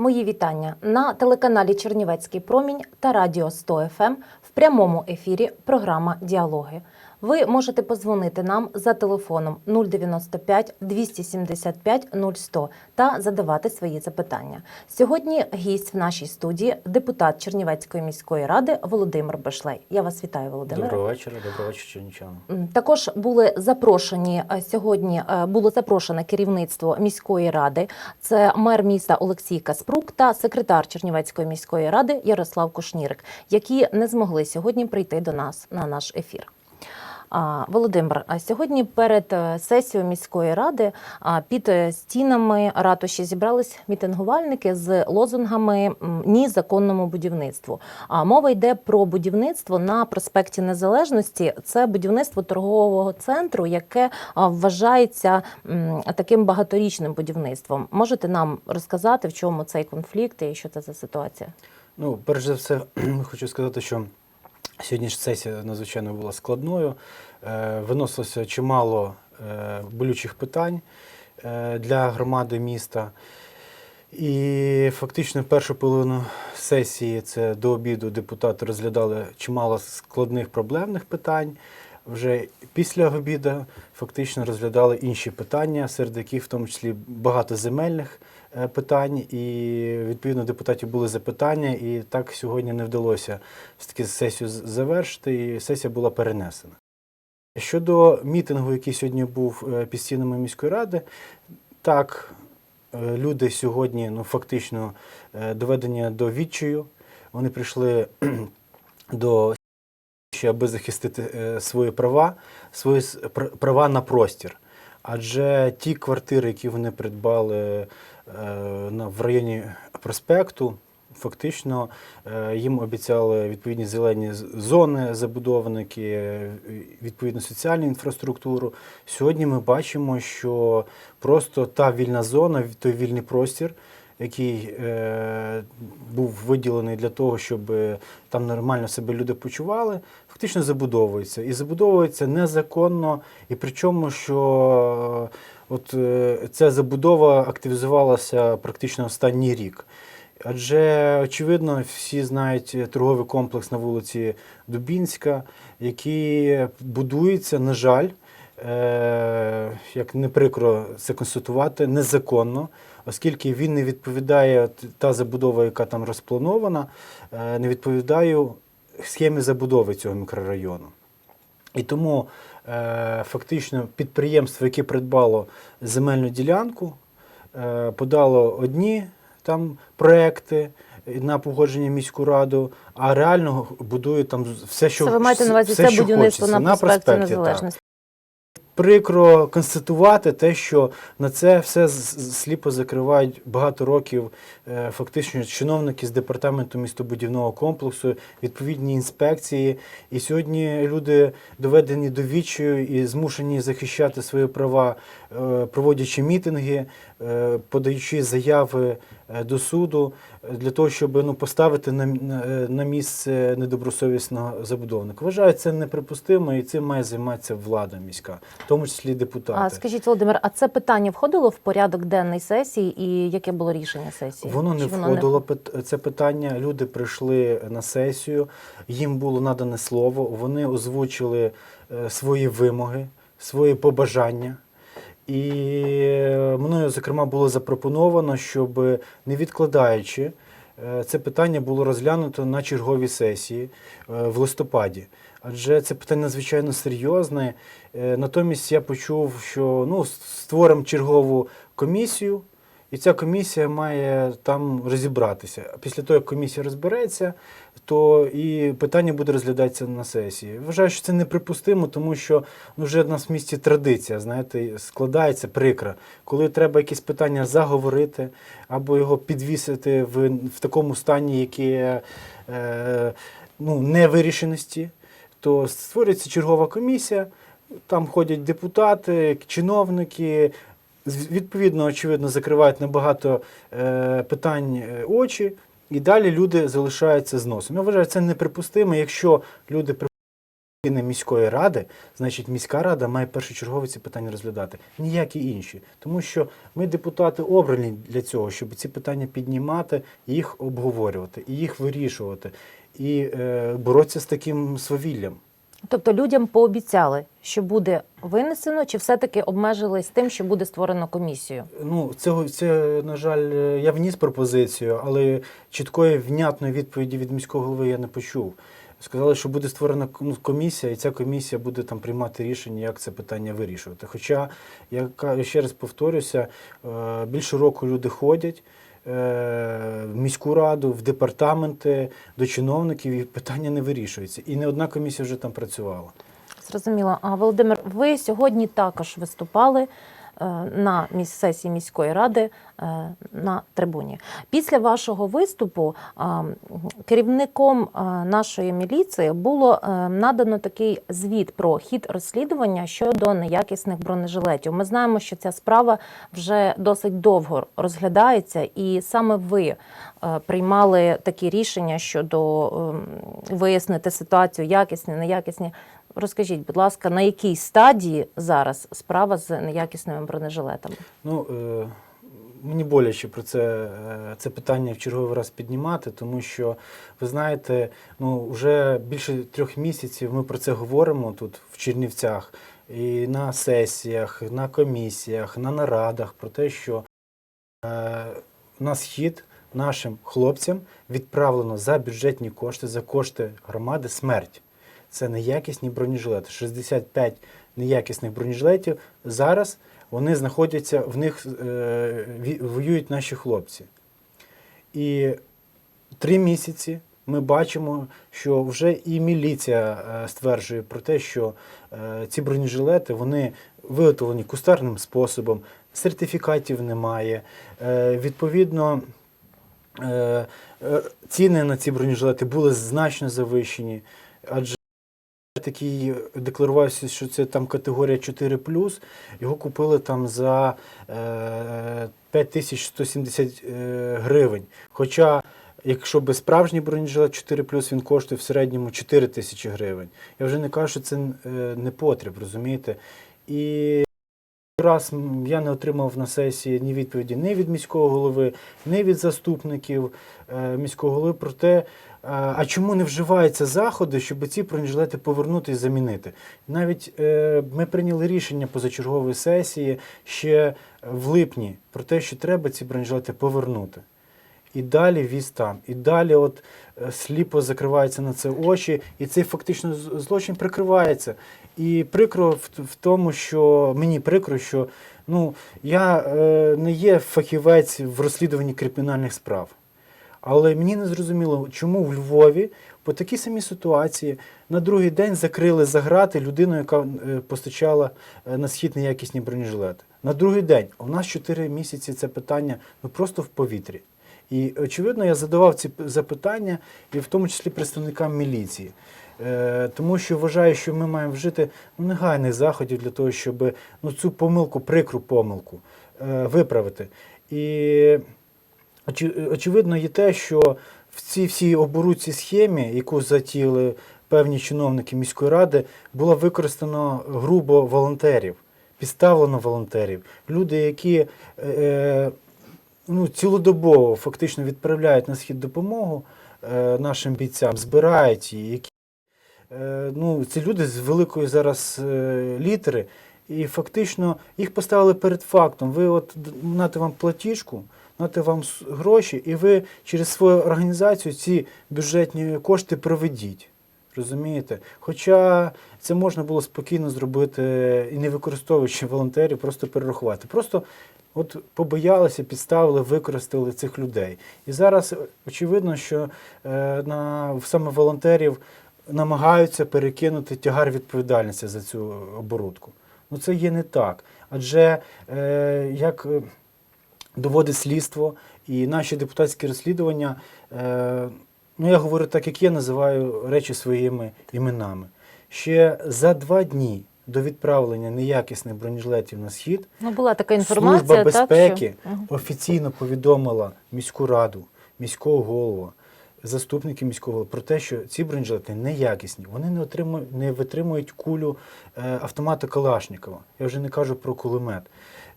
Мої вітання на телеканалі Чернівецький промінь та Радіо 100 ФМ в прямому ефірі програма Діалоги. Ви можете позвонити нам за телефоном 095 275 0100 та задавати свої запитання. Сьогодні гість в нашій студії депутат Чернівецької міської ради Володимир Бешлей. Я вас вітаю, Володимир. Доброго вечора, доброго вечора, чернівчанам. Також були запрошені е, сьогодні. е, Було запрошене керівництво міської ради. Це мер міста Олексій Каспрук та секретар Чернівецької міської ради Ярослав Кушнірик, які не змогли сьогодні прийти до нас на наш ефір. Володимир, а сьогодні перед е, сесією міської ради під е, стінами ратуші зібрались мітингувальники з лозунгами Ні законному будівництву. А мова йде про будівництво на проспекті Незалежності. Це будівництво торгового центру, яке вважається таким багаторічним будівництвом. Можете нам розказати, в чому цей конфлікт і що це за ситуація? Ну, перш за все, хочу сказати, що сьогоднішня сесія надзвичайно була складною. Е, Виносилося чимало е, болючих питань е, для громади міста. І фактично першу половину сесії, це до обіду, депутати розглядали чимало складних проблемних питань. Вже після обіду фактично розглядали інші питання, серед яких в тому числі багато земельних питань. І відповідно депутатів були запитання, і так сьогодні не вдалося все-таки сесію завершити, і сесія була перенесена. Щодо мітингу, який сьогодні був е, під стінами міської ради, так, е, люди сьогодні ну, фактично е, доведені до відчаю. Вони прийшли до аби захистити е, свої права, свої права на простір. Адже ті квартири, які вони придбали е, в районі проспекту, фактично е, їм обіцяли відповідні зелені зони забудовники, е, відповідну соціальну інфраструктуру. Сьогодні ми бачимо, що просто та вільна зона, той вільний простір, який е, був виділений для того, щоб е, там нормально себе люди почували, фактично забудовується. І забудовується незаконно, і причому, що е, от е, ця забудова активізувалася практично останній рік. Адже, очевидно, всі знають торговий комплекс на вулиці Дубінська, який будується, на жаль, е, як не прикро це констатувати, незаконно, оскільки він не відповідає та забудова, яка там розпланована, е, не відповідає схемі забудови цього мікрорайону. І тому е, фактично підприємство, яке придбало земельну ділянку, е, подало одні там проекти на погодження міську раду, а реально будує там все, що це ви маєте на увазі все, це будівництво хочеться. на проспекті. Незалежності. Прикро констатувати те, що на це все сліпо закривають багато років е, фактично чиновники з департаменту містобудівного комплексу, відповідні інспекції. І сьогодні люди доведені до відчаю і змушені захищати свої права, е, проводячи мітинги, е, подаючи заяви до суду е, для того, щоб ну, поставити на, на, е, місце недобросовісного забудовника. Вважаю, це неприпустимо, і цим має займатися влада міська, в тому числі депутати. А скажіть, Володимир, а це питання входило в порядок денний сесії, і яке було рішення сесії? Воно не Чи входило пит- це питання. Люди прийшли на сесію, їм було надане слово. Вони озвучили е, свої вимоги, свої побажання. І мною, зокрема, було запропоновано, щоб не відкладаючи, е, це питання було розглянуто на черговій сесії е, в листопаді. Адже це питання надзвичайно серйозне. Е, Натомість я почув, що ну, створимо чергову комісію, і ця комісія має там розібратися. Після того, як комісія розбереться, то і питання буде розглядатися на сесії. Вважаю, що це неприпустимо, тому що ну, вже в нас в місті традиція, знаєте, складається прикра. Коли треба якісь питання заговорити або його підвісити в, в такому стані, яке е, ну, невирішеності, то створюється чергова комісія, там ходять депутати, чиновники, відповідно, очевидно, закривають на багато е, питань е, очі, і далі люди залишаються з носом. Я вважаю, це неприпустимо, якщо люди частини міської ради, значить міська рада має першочергово ці питання розглядати, ніякі інші. Тому що ми депутати обрані для цього, щоб ці питання піднімати, їх обговорювати, і їх вирішувати, і е, боротися з таким свавіллям. Тобто людям пообіцяли, що буде винесено, чи все-таки обмежились тим, що буде створено комісію? Ну, це, це, на жаль, я вніс пропозицію, але чіткої внятної відповіді від міського голови я не почув. Сказали, що буде створена ну, комісія, і ця комісія буде там приймати рішення, як це питання вирішувати. Хоча, я ще раз повторюся, е, більше року люди ходять в міську раду, в департаменти, до чиновників, і питання не вирішується. І не одна комісія вже там працювала. Зрозуміло. А Володимир, ви сьогодні також виступали е, на сесії міської ради е, на трибуні. Після вашого виступу е, керівником е, нашої міліції було е, надано такий звіт про хід розслідування щодо неякісних бронежилетів. Ми знаємо, що ця справа вже досить довго розглядається, і саме ви е, приймали такі рішення щодо ем, вияснити ситуацію, якісні, неякісні. Розкажіть, будь ласка, на якій стадії зараз справа з неякісними бронежилетами? Ну, е, мені боляче про це, е, це питання в черговий раз піднімати, тому що, ви знаєте, ну, вже більше трьох місяців ми про це говоримо тут, в Чернівцях, і на сесіях, на комісіях, на нарадах, про те, що е, на схід нашим хлопцям відправлено за бюджетні кошти, за кошти громади смерть. Це неякісні бронежилети. 65 неякісних бронежилетів. Зараз вони знаходяться, в них е, воюють наші хлопці. І три місяці ми бачимо, що вже і міліція е, стверджує про те, що е, ці бронежилети вони виготовлені кустарним способом, сертифікатів немає. Е, Відповідно, е, е, ціни на ці бронежилети були значно завищені, адже такий декларувався, що це там категорія 4 його купили там за е, 5170 е, гривень. Хоча, якщо би справжній бронежилет 4 він коштує в середньому 4 тисячі гривень. Я вже не кажу, що це е, не потріб, розумієте? І раз я не отримав на сесії ні відповіді ні від міського голови, ні від заступників е, міського голови про те, а чому не вживаються заходи, щоб ці бронежилети повернути і замінити? Навіть е, ми прийняли рішення позачергової сесії ще в липні про те, що треба ці бронежилети повернути. І далі віз там, і далі от е, сліпо закриваються на це очі, і цей фактично злочин прикривається. І прикро в, в тому, що мені прикро, що ну, я е, не є фахівець в розслідуванні кримінальних справ. Але мені не зрозуміло, чому в Львові по такій самій ситуації на другий день закрили за грати людину, яка е, постачала е, на схід неякісні бронежилети. На другий день. У нас 4 місяці це питання ну, просто в повітрі. І очевидно, я задавав ці запитання, і в тому числі представникам міліції. Е, тому що вважаю, що ми маємо вжити ну, негайних заходів для того, щоб ну, цю помилку, прикру помилку виправити. І Очевидно є те, що в цій всій оборудці схемі, яку затіяли певні чиновники міської ради, було використано грубо волонтерів, підставлено волонтерів. Люди, які е, ну, цілодобово фактично відправляють на схід допомогу е, нашим бійцям, збирають її. Які, е, ну, це люди з великої зараз е, літери, і фактично їх поставили перед фактом. Ви от нате вам платіжку, нате вам гроші, і ви через свою організацію ці бюджетні кошти проведіть. Розумієте? Хоча це можна було спокійно зробити і не використовуючи волонтерів, просто перерахувати. Просто от побоялися, підставили, використали цих людей. І зараз очевидно, що е, на саме волонтерів намагаються перекинути тягар відповідальності за цю оборудку. Ну це є не так. Адже е, як доводить слідство і наші депутатські розслідування, е, ну я говорю так, як я називаю речі своїми іменами. Ще за два дні до відправлення неякісних бронежилетів на схід Ну, була така інформація, Служба так, безпеки що... Офіційно повідомила міську раду, міського голову, заступники міського голови про те, що ці бронежилети неякісні, вони не отримують, не витримують кулю е, автомата Калашникова. Я вже не кажу про кулемет.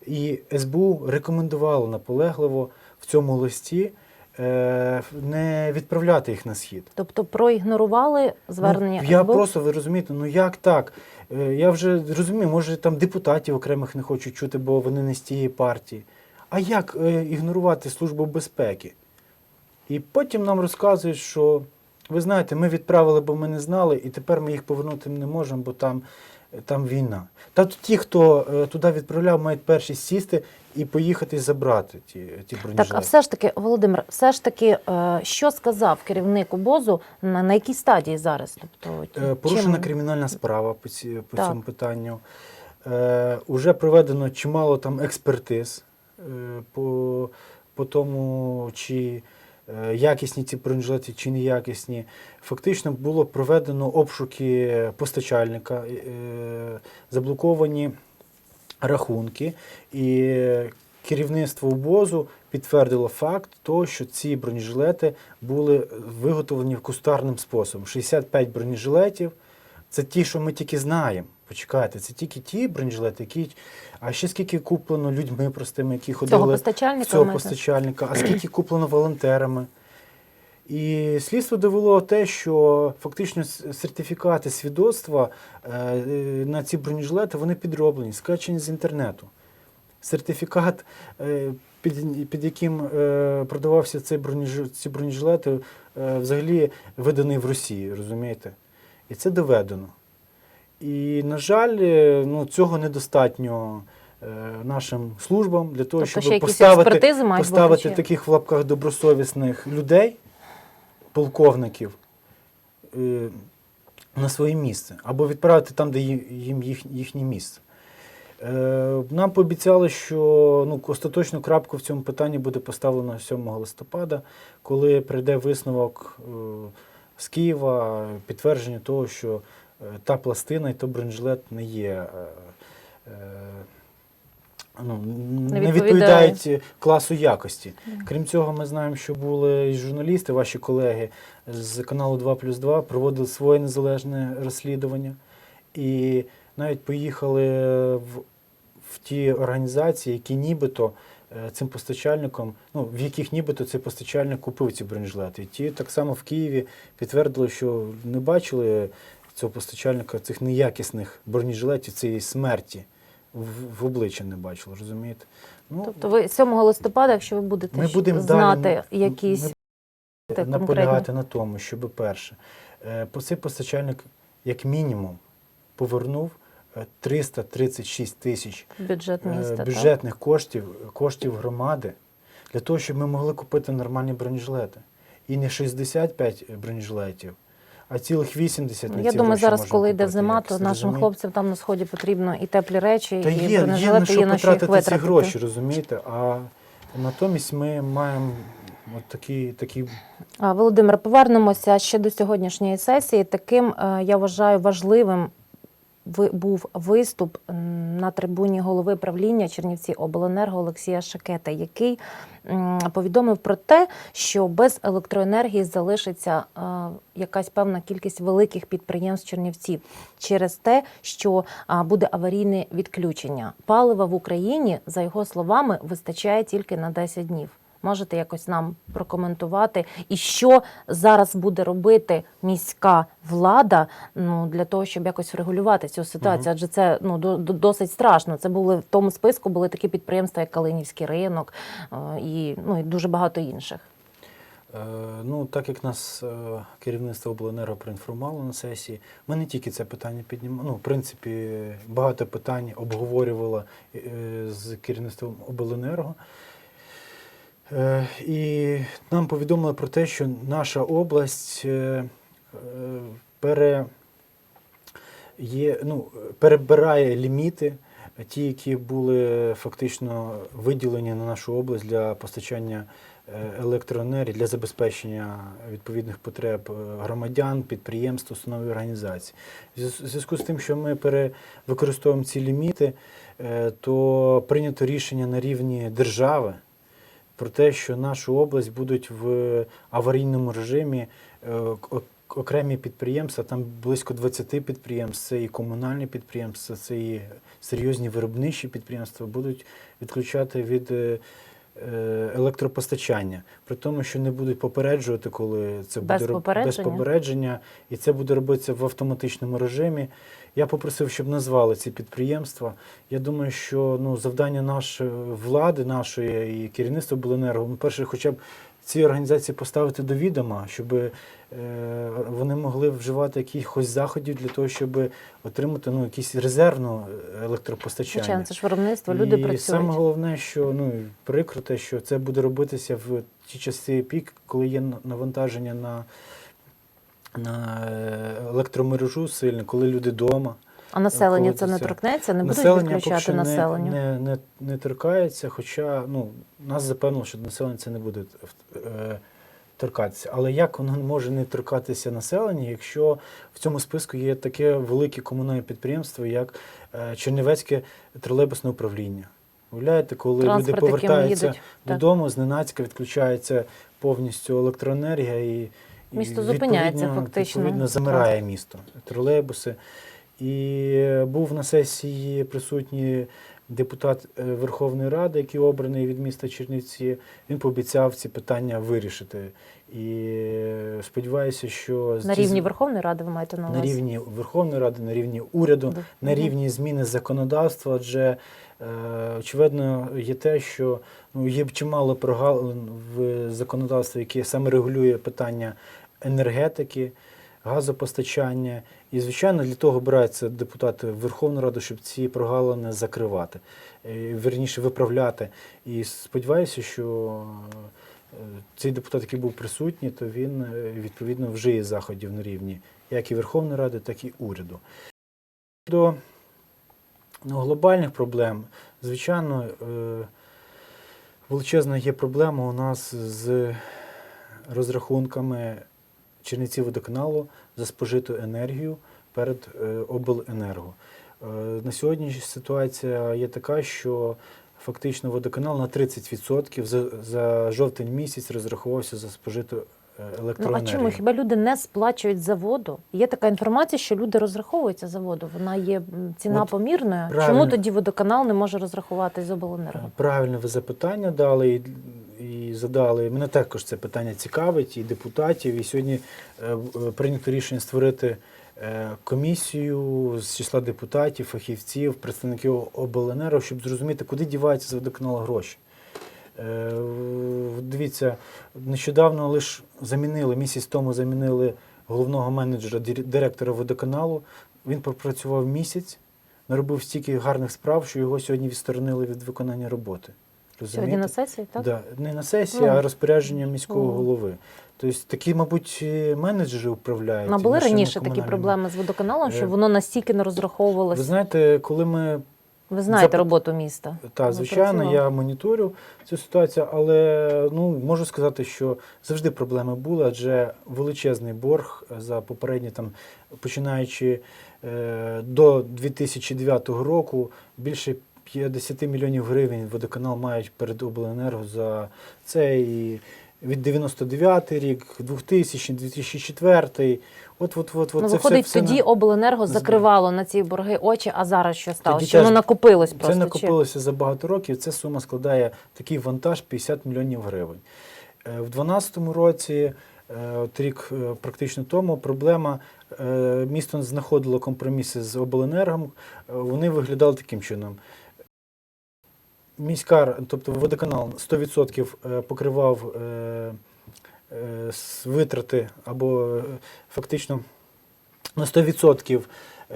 І СБУ рекомендувало наполегливо в цьому листі е, не відправляти їх на схід. Тобто проігнорували звернення Ну, я СБУ? просто, ви розумієте, ну як так? Е, Я вже розумію, може там депутатів окремих не хочуть чути, бо вони не з тієї партії. А як е, ігнорувати Службу безпеки? І потім нам розказують, що ви знаєте, ми відправили, бо ми не знали, і тепер ми їх повернути не можемо, бо там, там війна. Та ті, хто е, туди відправляв, мають перші сісти і поїхати забрати ті, ті бронежилети. Так, а все ж таки, Володимир, все ж таки, е, що сказав керівник обозу, на, на якій стадії зараз? Тобто, Е, Порушена чим- кримінальна справа по, ці, по Так. цьому питанню. Е, уже проведено чимало там експертиз е, по, по тому, чи якісні ці бронежилети, чи неякісні. Фактично було проведено обшуки постачальника, е, заблоковані рахунки, і керівництво обозу підтвердило факт того, що ці бронежилети були виготовлені кустарним способом. 65 бронежилетів це ті, що ми тільки знаємо. Почекайте, це тільки ті бронежилети, які. А ще скільки куплено людьми простими, які ходили Цього постачальника цього постачальника, а скільки куплено волонтерами. І слідство довело те, що фактично сертифікати свідоцтва е, на ці бронежилети вони підроблені, скачені з інтернету. Сертифікат, е, під, під яким е, продавався цей ці бронежилети, взагалі виданий в Росії, розумієте? І це доведено. І, на жаль, е, ну, цього недостатньо е, нашим службам для того, Тобто щоб ще поставити, бути, поставити таких в лапках добросовісних людей, полковників, е, на своє місце, або відправити там, де їм їх, їхнє місце. Нам пообіцяли, що ну, остаточну крапку в цьому питанні буде поставлено 7 листопада, коли прийде висновок з Києва, підтвердження того, що та пластина і той бронежилет не є. е, е, Ну, не, відповідає. відповідають е, класу якості. Крім цього, ми знаємо, що були і журналісти, ваші колеги з каналу 2 плюс 2 проводили своє незалежне розслідування і навіть поїхали в, в ті організації, які нібито е, цим постачальником, ну, в яких нібито цей постачальник купив ці бронежилети. І ті так само в Києві підтвердили, що не бачили цього постачальника цих неякісних бронежилетів, цієї смерті. В, в обличчя не бачили, розумієте? Ну, Тобто ви 7 листопада, якщо ви будете ми будемо знати далі, якісь ми Так, наполягати на тому, щоб перше, е, цей постачальник як мінімум повернув е, 336 тисяч бюджет е, міста. так? бюджетних коштів, коштів громади для того, щоб ми могли купити нормальні бронежилети. І не 65 бронежилетів, а цілих 80 на Ну, Я думаю, зараз, коли йде зима, то нашим хлопцям там на сході потрібно і теплі речі, Та і є, є на що є на що потратити ці гроші, розумієте? А натомість ми маємо от такі, такі Володимир, повернемося ще до сьогоднішньої сесії. Таким е, я вважаю важливим ви- був виступ на трибуні голови правління Чернівці обленерго Олексія Шакета, який повідомив про те, що без електроенергії залишиться е, якась певна кількість великих підприємств Чернівців через те, що буде аварійне відключення. Палива в Україні, за його словами, вистачає тільки на 10 днів. Можете якось нам прокоментувати, і що зараз буде робити міська влада ну, для того, щоб якось врегулювати цю ситуацію? Адже це ну, до- до- досить страшно. Це були в тому списку були такі підприємства, як Калинівський ринок е, і, ну, і дуже багато інших. Е, Ну, так як нас е, керівництво обленерго проінформувало на сесії, ми не тільки це питання піднімали. Ну, в принципі, багато питань обговорювало е, з керівництвом обленерго. Е, І нам повідомили про те, що наша область е, е, пере, є, ну, перебирає ліміти, ті, які були фактично виділені на нашу область для постачання електроенергії, для забезпечення відповідних потреб громадян, підприємств, установ і організацій. В зв'язку з тим, що ми перевикористовуємо ці ліміти, то прийнято рішення на рівні держави про те, що нашу область будуть в аварійному режимі е, окремі підприємства, там близько 20 підприємств, це і комунальні підприємства, це і серйозні виробничі підприємства будуть відключати від е, е, електропостачання, при тому, що не будуть попереджувати, коли це буде без попередження? попередження, і це буде робитися в автоматичному режимі. Я попросив, щоб назвали ці підприємства. Я думаю, що ну, завдання нашої влади, нашої і керівництва Буленерго, ну, перше, хоча б ці організації поставити до відома, щоб е, вони могли вживати якихось заходів для того, щоб отримати ну, якісь резервне електропостачання. Звичайно, це ж виробництво, люди і працюють. саме головне, що ну прикро те, що це буде робитися в ті часи пік, коли є навантаження на, на е, електромережу сильне, коли люди вдома. А населення це не торкнеться, не будуть населення поки відключати населення. Не, не, не, не торкається, хоча ну, нас запевнило, що населення це не буде е, торкатися. Але як воно може не торкатися населення, якщо в цьому списку є таке велике комунальне підприємство, як е, Чернівецьке тролейбусне управління? Уявляєте, коли люди Транспорт, яким повертаються їдуть. Додому, зненацька відключається повністю електроенергія і Місто зупиняється відповідно- фактично. Відповідно, замирає місто. Тролейбуси. І був на сесії присутній депутат е, Верховної Ради, який обраний від міста Чернівці. Він пообіцяв ці питання вирішити. І е, сподіваюся, що На рівні Верховної Ради ви маєте на на рівні Верховної Ради, на рівні уряду, Да. на рівні зміни законодавства, адже е, очевидно є те, що ну, є чимало прогалин в законодавстві, яке саме регулює питання енергетики, газопостачання. І, звичайно, для того обираються депутати в Верховну Раду, щоб ці прогалини закривати, е, вірніше виправляти. І сподіваюся, що е, цей депутат, який був присутній, то він е, відповідно вжиє заходів на рівні як і Верховної Ради, так і уряду. До ну, глобальних проблем, звичайно, величезна є проблема у нас з розрахунками Чернівці водоканалу за спожиту енергію перед е, обленерго. Е, на сьогодні ситуація є така, що фактично водоканал на 30% за, за жовтень місяць розрахувався за спожиту е, Ну, а чому хіба люди не сплачують за воду? Є така інформація, що люди розраховуються за воду. Вона є ціна От помірною. правильно. Чому тоді водоканал не може розрахувати з обленерго? Правильно ви запитання дали і, задали. Мене також це питання цікавить, і депутатів. І сьогодні е, прийнято рішення створити е, комісію з числа депутатів, фахівців, представників обленерго, щоб зрозуміти, куди діваються з водоканалу гроші. Е, Дивіться, нещодавно лише замінили, місяць тому замінили головного менеджера, директора водоканалу. Він пропрацював місяць, наробив стільки гарних справ, що його сьогодні відсторонили від виконання роботи. Сьогодні на сесії, так? Да. Не на сесії, Ну. а розпорядження міського Мгм. голови. Тобто такі, мабуть, менеджери управляють. Ну, а були раніше такі проблеми з водоканалом, що Е, воно настільки не Ви розраховувалося? знаєте, коли ми Ви знаєте запит- роботу міста. та Ви звичайно, я моніторю цю ситуацію, але ну можу сказати, що завжди проблеми були, адже величезний борг за попередні там, починаючи е, до 2009 року, більше 50 мільйонів гривень водоканал мають перед обленерго за це і від 99-й рік, 2000, 2004. От, от, от, от Ну, це виходить, все, тоді на- обленерго закривало на ці борги очі, а зараз що сталося? Тоді Що воно накопилось просто? Це чи? накопилося за багато років. Ця сума складає такий вантаж 50 мільйонів гривень. Е, В 2012 році, е, от рік е, практично тому, проблема місто знаходило компроміси з обленергом. Вони виглядали таким чином. Міська, тобто водоканал 100% е, покривав е, е, витрати або фактично на 100% е,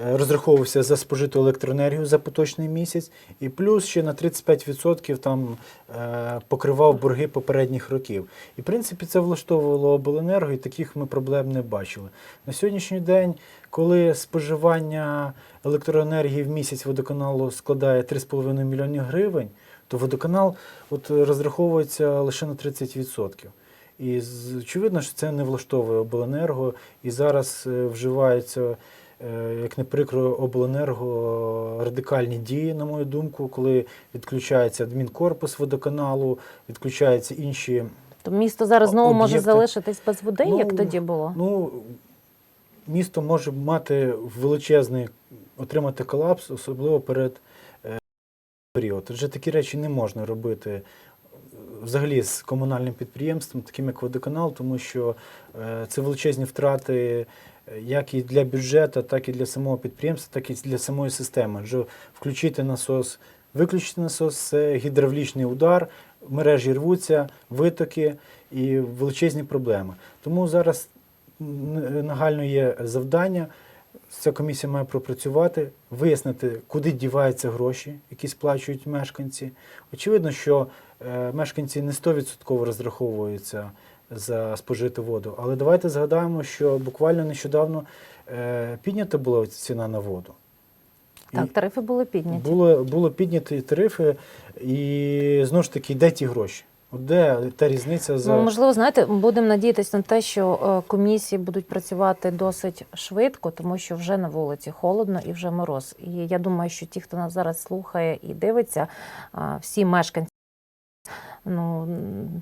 розраховувався за спожиту електроенергію за поточний місяць, і плюс ще на 35% там е, покривав борги попередніх років. І в принципі це влаштовувало обленерго, і таких ми проблем не бачили. На сьогоднішній день, коли споживання електроенергії в місяць водоканалу складає 3,5 мільйони гривень, то водоканал от, розраховується лише на 30%. І очевидно, що це не влаштовує обленерго, і зараз е, вживаються е, як не прикро, обленерго радикальні дії, на мою думку, коли відключається адмінкорпус водоканалу, відключаються інші. То місто зараз знову може залишитись без води, Ну, як тоді було? Ну, місто може мати величезний, отримати колапс, особливо перед е, період. Отже, такі речі не можна робити е, взагалі з комунальним підприємством, таким як водоканал, тому що е, це величезні втрати е, як і для бюджету, так і для самого підприємства, так і для самої системи. Адже включити насос, виключити насос це гідравлічний удар, мережі рвуться, витоки і величезні проблеми. Тому зараз нагально є завдання. Ця комісія має пропрацювати, вияснити, куди діваються гроші, які сплачують мешканці. Очевидно, що е, мешканці не 100% розраховуються за спожиту воду. Але давайте згадаємо, що буквально нещодавно е, піднята була ціна на воду. І Так, тарифи були підняті. було, було підняті тарифи, і знову ж таки, де ті гроші? Де та різниця за Ну, можливо, знаєте, будемо надіятися на те, що е, комісії будуть працювати досить швидко, тому що вже на вулиці холодно і вже мороз. І я думаю, що ті, хто нас зараз слухає і дивиться, всі мешканці ну,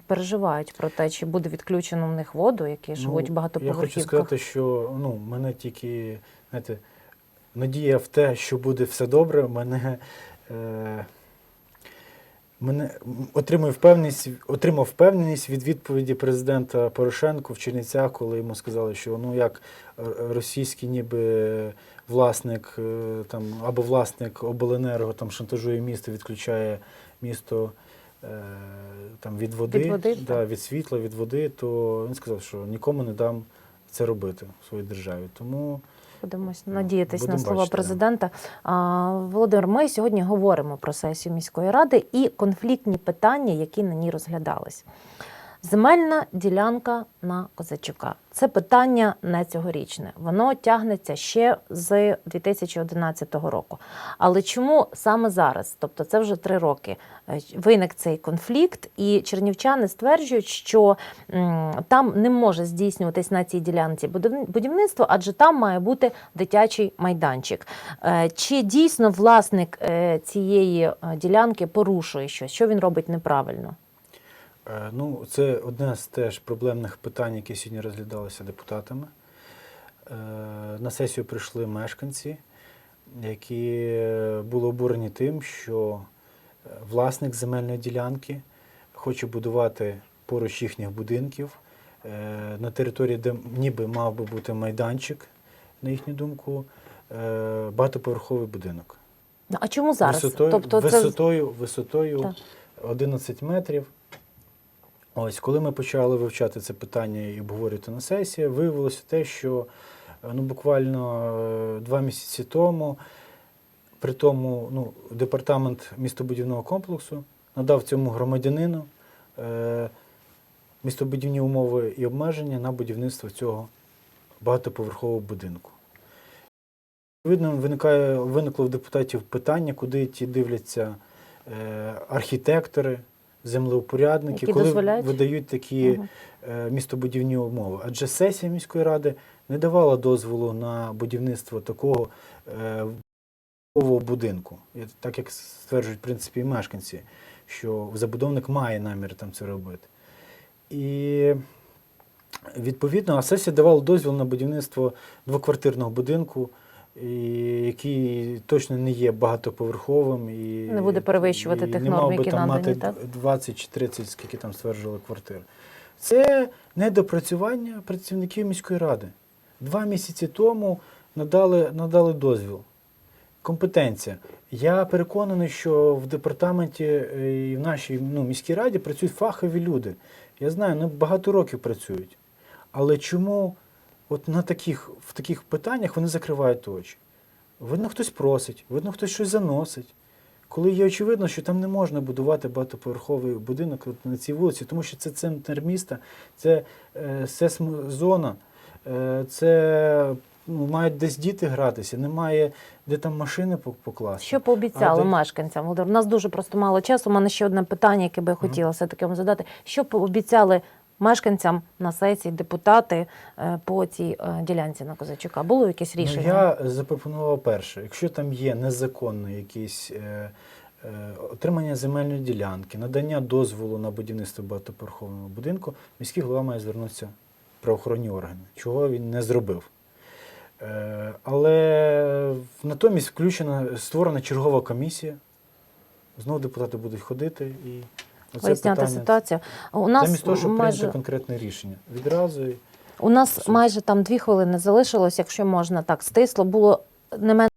переживають про те, чи буде відключено в них воду, які живуть в Ну, Я хочу сказати, що ну, мене тільки знаєте, надія в те, що буде все добре, мене, е, мене отримав впевненість, отримав впевненість від відповіді президента Порошенко в Чернівцях, коли йому сказали, що ну як російський ніби власник е, там, або власник обленерго там шантажує місто, відключає місто. Е, Там від води, Від води, да, від світла, від води, то він сказав, що нікому не дам це робити в своїй державі. Тому Будемо надіятись на слова бачити, президента. А, Володимир, ми сьогодні говоримо про сесію міської ради і конфліктні питання, які на ній розглядались. Земельна ділянка на Козачука. Це питання не цьогорічне. Воно тягнеться ще з 2011 року. Але чому саме зараз? Тобто це вже три роки е, виник цей конфлікт, і чернівчани стверджують, що там не може здійснюватись на цій ділянці будівни- будівництво, адже там має бути дитячий майданчик. Е, Чи дійсно власник е, цієї ділянки порушує щось? Що він робить неправильно? Е, ну, це одне з теж проблемних питань, які сьогодні розглядалися депутатами. Е, На сесію прийшли мешканці, які були обурені тим, що е, власник земельної ділянки хоче будувати поруч їхніх будинків на території, де ніби мав би бути майданчик, на їхню думку, багатоповерховий будинок. А чому зараз? Висотою, тобто це висотою, висотою 11 метрів. Ось, коли ми почали вивчати це питання і обговорювати на сесії, виявилося те, що е, ну, буквально е, два місяці тому, при тому ну, департамент містобудівного комплексу надав цьому громадянину е, містобудівні умови і обмеження на будівництво цього багатоповерхового будинку. Відповідно, виникає, виникло в депутатів питання, куди ті дивляться е, архітектори, землеупорядники, Які коли дозволяють? видають такі Мгм. е, містобудівні умови. Адже сесія міської ради не давала дозволу на будівництво такого е, будинку, І так як стверджують в принципі і мешканці, що забудовник має намір там це робити. І відповідно, а сесія давала дозвіл на будівництво двоквартирного будинку, і, який точно не є багатоповерховим і Не буде перевищувати і тих не норм, мав би які там надані, мати так? 20 чи 30, скільки там стверджували квартир. Це недопрацювання працівників міської ради. Два місяці тому надали, надали дозвіл. Компетенція. Я переконаний, що в департаменті е, і в нашій ну, міській раді працюють фахові люди. Я знаю, вони багато років працюють. Але чому от на таких, в таких питаннях вони закривають очі? Видно, хтось просить, видно, хтось щось заносить. Коли є очевидно, що там не можна будувати багатоповерховий будинок на цій вулиці, тому що це центр міста, це е, сейсмозона, е, це ну, мають десь діти гратися, немає де там машини покласти. Що пообіцяли А мешканцям? Володимир, у нас дуже просто мало часу. У мене ще одне питання, яке би я хотіла все-таки вам задати. Що пообіцяли мешканцям на сесії депутати е, по цій е, ділянці на Козачука? Було якесь рішення? Ну, я запропонував перше, якщо там є незаконно якісь е, отримання земельної ділянки, надання дозволу на будівництво багатоповерхового будинку, міський голова має звернутися в правоохоронні органи, чого він не зробив. Але натомість включена, створена чергова комісія. Знову депутати будуть ходити і Виясняти ситуацію. У нас Замість того, щоб майже прийняти конкретне рішення. Відразу і- У нас Суть. майже там дві хвилини залишилось, якщо можна так стисло. Було не менше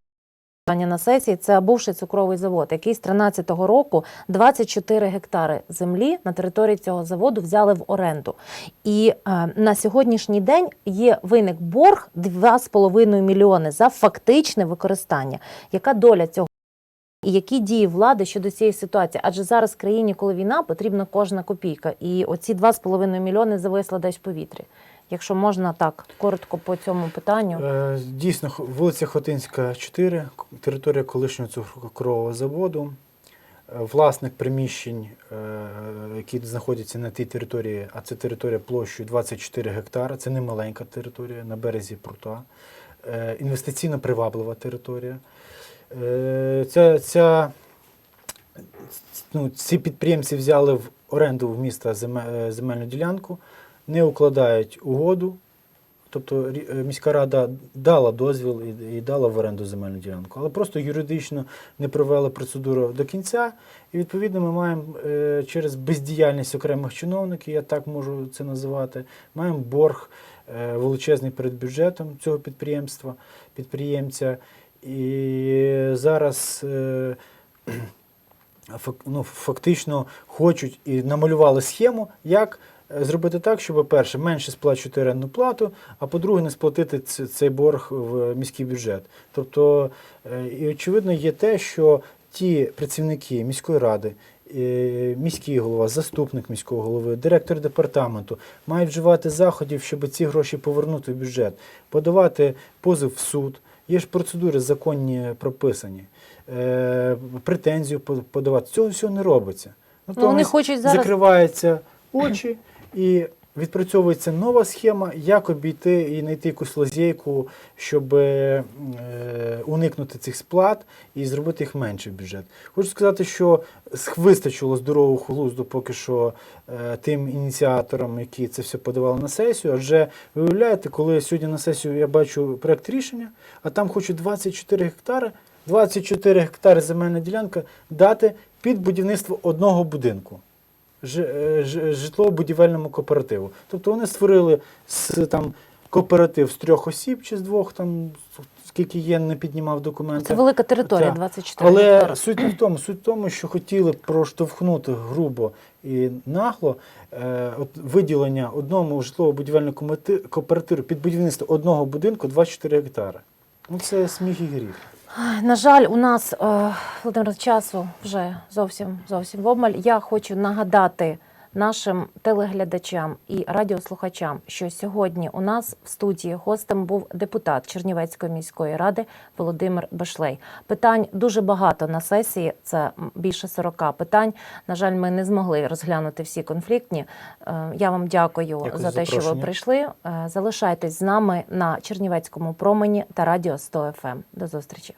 питання на сесії. Це бувший цукровий завод, який з 13-го року 24 гектари землі на території цього заводу взяли в оренду. І е, на сьогоднішній день є виник борг 2,5 мільйони за фактичне використання. Яка доля цього? І які дії влади щодо цієї ситуації? Адже зараз в країні, коли війна, потрібна кожна копійка. І оці 2,5 мільйони зависли десь в повітрі. Якщо можна так коротко по цьому питанню. Е, Дійсно, вулиця Хотинська, 4, територія колишнього цукрового заводу. Е, Власник приміщень, е, які знаходяться на тій території, а це територія площею 24 гектара, це не маленька територія на березі прута. Інвестиційно приваблива територія. Е, Ця, ця, ну, ці підприємці взяли в оренду в міста е, земельну ділянку, не укладають угоду. Тобто е, міська рада дала дозвіл і, дала в оренду земельну ділянку, але просто юридично не провели процедуру до кінця. І відповідно ми маємо через бездіяльність окремих чиновників, я так можу це називати, маємо борг величезний перед бюджетом цього підприємства, підприємця. І зараз е, ну, фактично хочуть і намалювали схему, як е, зробити так, щоб, перше, менше сплачувати орендну плату, а по-друге, не сплатити цей борг в міський бюджет. Тобто, е, і очевидно, є те, що ті працівники міської ради, міський голова, заступник міського голови, директор департаменту мають вживати заходів, щоб ці гроші повернути в бюджет, подавати позов в суд. Є ж процедури законні прописані. Е, претензію подавати. Цього всього не робиться. Ну, вони хочуть зараз закриваються очі і відпрацьовується нова схема, як обійти і знайти якусь лазейку, щоб е, уникнути цих сплат і зробити їх менше в бюджет. Хочу сказати, що вистачило здорового глузду поки що е, тим ініціаторам, які це все подавали на сесію. Адже ви уявляєте, коли сьогодні на сесію я бачу проект рішення, а там хочуть 24 гектари, 24 гектари земельна ділянка дати під будівництво одного будинку е, житлово-будівельному кооперативу. Тобто вони створили с, там, кооператив з трьох осіб чи з двох, там, скільки є, не піднімав документи. це велика територія, Так. 24 Але гектари. суть не в тому, суть в тому, що хотіли проштовхнути грубо і нагло е, от виділення одному житлово-будівельному кооперативу під будівництво одного будинку 24 гектари. Ну це сміх і гріх. На жаль, у нас е, Володимир часу вже зовсім зовсім в обмаль. Я хочу нагадати нашим телеглядачам і радіослухачам, що сьогодні у нас в студії гостем був депутат Чернівецької міської ради Володимир Бешлей. Питань дуже багато на сесії. Це більше 40 питань. На жаль, ми не змогли розглянути всі конфліктні. Е, Я вам дякую, Дякую за те, що ви прийшли. Е, Залишайтесь з нами на Чернівецькому промені та радіо 100 FM. До зустрічі.